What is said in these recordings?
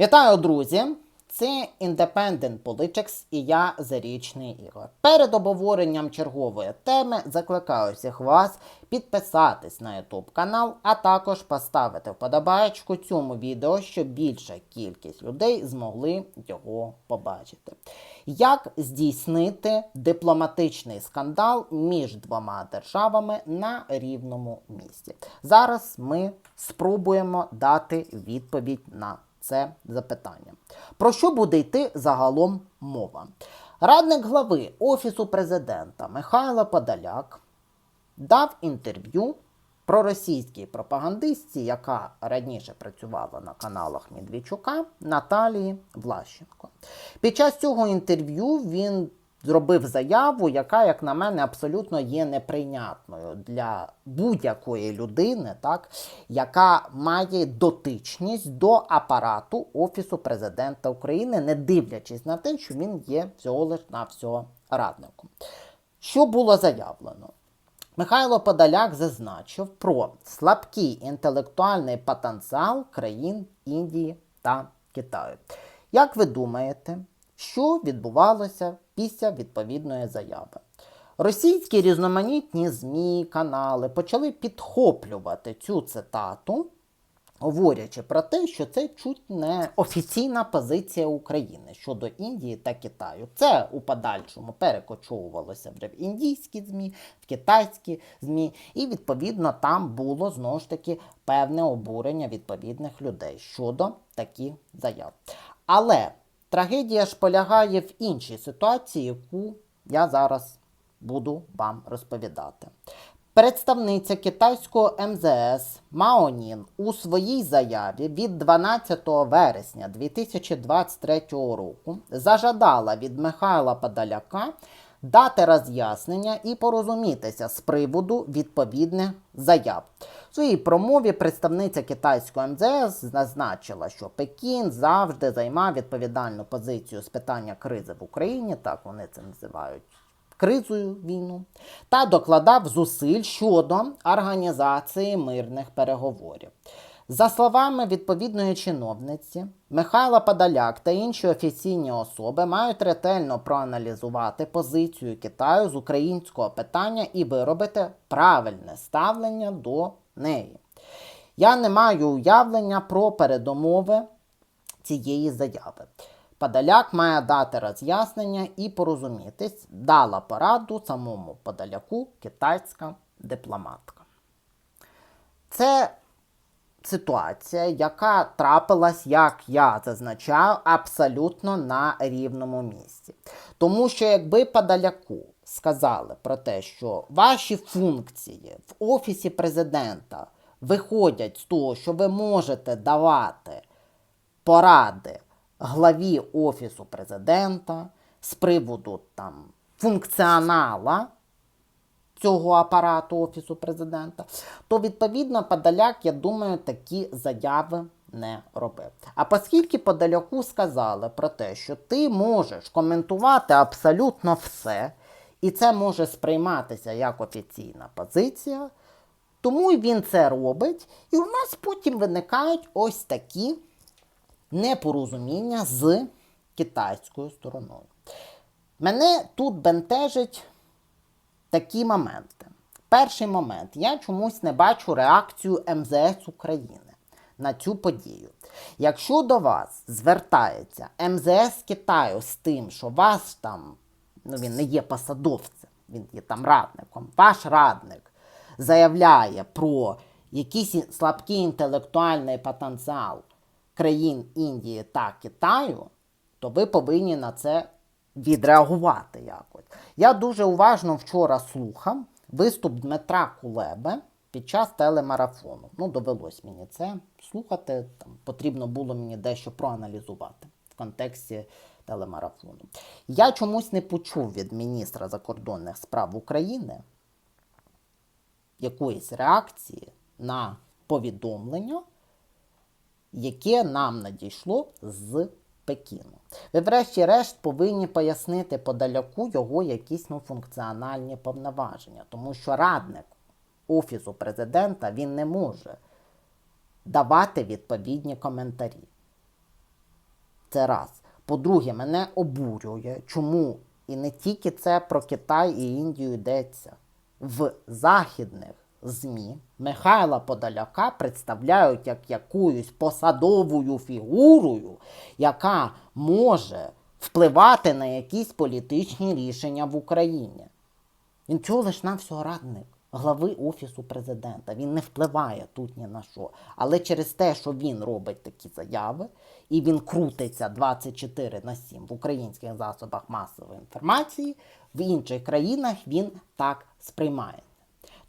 Вітаю, друзі! Це Independent Politics і я Зарічний Ігор. Перед обговоренням чергової теми закликаю всіх вас підписатись на YouTube канал, а також поставити вподобаєчку цьому відео, щоб більша кількість людей змогли його побачити. Як здійснити дипломатичний скандал між двома державами на рівному місці? Зараз ми спробуємо дати відповідь на це запитання. Про що буде йти загалом мова? Радник глави Офісу президента Михайло Подоляк дав інтерв'ю проросійській пропагандистці, яка раніше працювала на каналах Медведчука, Наталії Влащенко. Під час цього інтерв'ю він зробив заяву, яка, як на мене, абсолютно є неприйнятною для будь-якої людини, так, яка має дотичність до апарату Офісу президента України, не дивлячись на те, що він є всього лиш на всього радником. Що було заявлено? Михайло Подоляк зазначив про слабкий інтелектуальний потенціал країн Індії та Китаю. Як ви думаєте, що відбувалося після відповідної заяви? Російські різноманітні ЗМІ, канали почали підхоплювати цю цитату, говорячи про те, що це чуть не офіційна позиція України щодо Індії та Китаю. Це у подальшому перекочовувалося вже в індійські ЗМІ, в китайські ЗМІ, і відповідно там було знову ж таки певне обурення відповідних людей щодо таких заяв. Але трагедія ж полягає в іншій ситуації, яку я зараз буду вам розповідати. Представниця китайського МЗС Маонін у своїй заяві від 12 вересня 2023 року зажадала від Михайла Подоляка дати роз'яснення і порозумітися з приводу відповідних заяв. В своїй промові представниця китайського МЗС зазначила, що Пекін завжди займав відповідальну позицію з питання кризи в Україні, так вони це називають кризою війну, та докладав зусиль щодо організації мирних переговорів. За словами відповідної чиновниці, Михайло Подоляк та інші офіційні особи мають ретельно проаналізувати позицію Китаю з українського питання і виробити правильне ставлення до неї. Я не маю уявлення про передумови цієї заяви. Подоляк має дати роз'яснення і порозумітись, дала пораду самому Подоляку китайська дипломатка. Це ситуація, яка трапилась, як я зазначаю, абсолютно на рівному місці. Тому що якби Подоляку сказали про те, що ваші функції в Офісі президента виходять з того, що ви можете давати поради главі Офісу президента з приводу там функціонала цього апарату Офісу президента, то відповідно Подоляк, я думаю, такі заяви не робив. А оскільки Подоляку сказали про те, що ти можеш коментувати абсолютно все, і це може сприйматися як офіційна позиція, тому він це робить, і у нас потім виникають ось такі непорозуміння з китайською стороною. Мене тут бентежить такі моменти. Перший момент, я чомусь не бачу реакцію МЗС України на цю подію. Якщо до вас звертається МЗС Китаю з тим, що вас там, ну він не є посадовцем, він є там радником, ваш радник заявляє про якийсь слабкий інтелектуальний потенціал країн Індії та Китаю, то ви повинні на це відреагувати якось. Я дуже уважно вчора слухав виступ Дмитра Кулеби під час телемарафону. Ну, довелось мені це слухати. Там потрібно було мені дещо проаналізувати в контексті телемарафону. Я чомусь не почув від міністра закордонних справ України якоїсь реакції на повідомлення яке нам надійшло з Пекіну. Ви, врешті-решт, повинні пояснити подаляку його якісь ну, функціональні повноваження, тому що радник Офісу президента він не може давати відповідні коментарі. Це раз. По-друге, мене обурює, чому і не тільки це про Китай і Індію йдеться. В західних ЗМІ Михайла Подоляка представляють як якоюсь посадовою фігурою, яка може впливати на якісь політичні рішення в Україні. Він цього лиш на всього радник глави Офісу президента. Він не впливає тут ні на що. Але через те, що він робить такі заяви, і він крутиться 24 на 7 в українських засобах масової інформації, в інших країнах він так сприймає.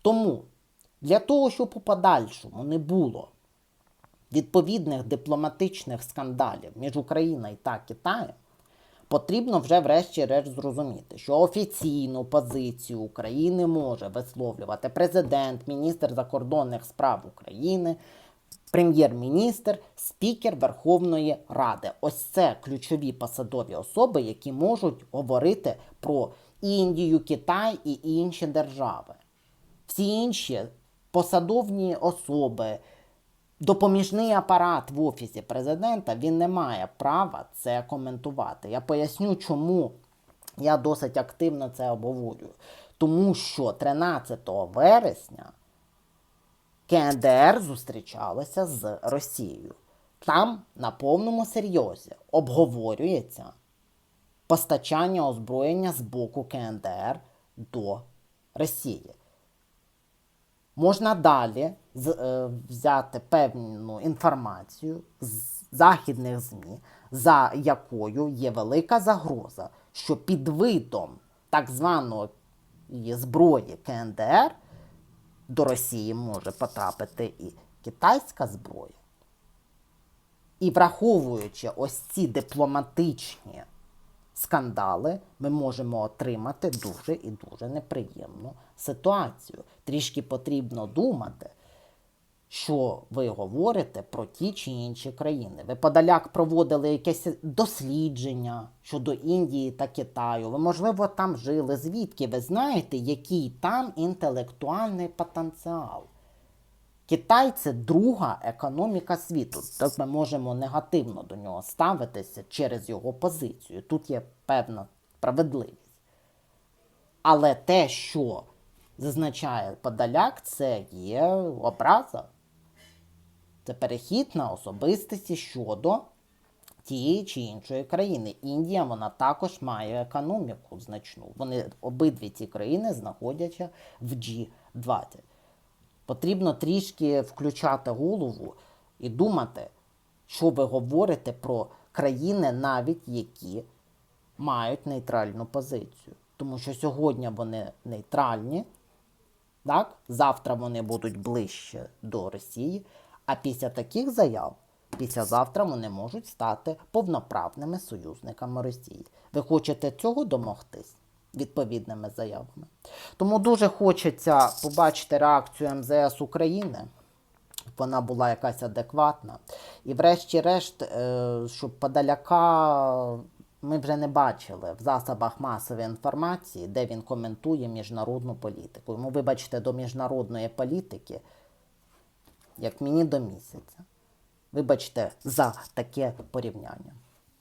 Тому для того, щоб у подальшому не було відповідних дипломатичних скандалів між Україною та Китаєм, потрібно вже врешті-решт зрозуміти, що офіційну позицію України може висловлювати президент, міністр закордонних справ України, прем'єр-міністр, спікер Верховної Ради. Ось це ключові посадові особи, які можуть говорити про Індію, Китай і інші держави. Всі інші посадовні особи, допоміжний апарат в офісі президента він не має права це коментувати. Я поясню, чому я досить активно це обговорюю. Тому що 13 вересня КНДР зустрічалася з Росією. Там на повному серйозі обговорюється постачання озброєння з боку КНДР до Росії. Можна далі е, взяти певну інформацію з західних ЗМІ, за якою є велика загроза, що під видом так званої зброї КНДР до Росії може потрапити і китайська зброя. І враховуючи ось ці дипломатичні скандали, ми можемо отримати дуже і дуже неприємну ситуацію. Трішки потрібно думати, що ви говорите про ті чи інші країни. Ви подаляк проводили якесь дослідження щодо Індії та Китаю. Ви, можливо, там жили. Звідки ви знаєте, який там інтелектуальний потенціал? Китай це друга економіка світу. Так ми можемо негативно до нього ставитися через його позицію. Тут є певна справедливість. Але те, що зазначає Подоляк, це є образа. Це перехід на особистості щодо тієї чи іншої країни. Індія вона також має економіку значну. Вони обидві ці країни знаходяться в G20. Потрібно трішки включати голову і думати, що ви говорите про країни, навіть які мають нейтральну позицію. Тому що сьогодні вони нейтральні, так? завтра вони будуть ближче до Росії, а після таких заяв, післязавтра вони можуть стати повноправними союзниками Росії. Ви хочете цього домогтись? Відповідними заявами. Тому дуже хочеться побачити реакцію МЗС України. Вона була якась адекватна. І врешті-решт, е, щоб подаляка ми вже не бачили в засобах масової інформації, де він коментує міжнародну політику. Йому, вибачте, до міжнародної політики, як мені до місяця. Вибачте, за таке порівняння.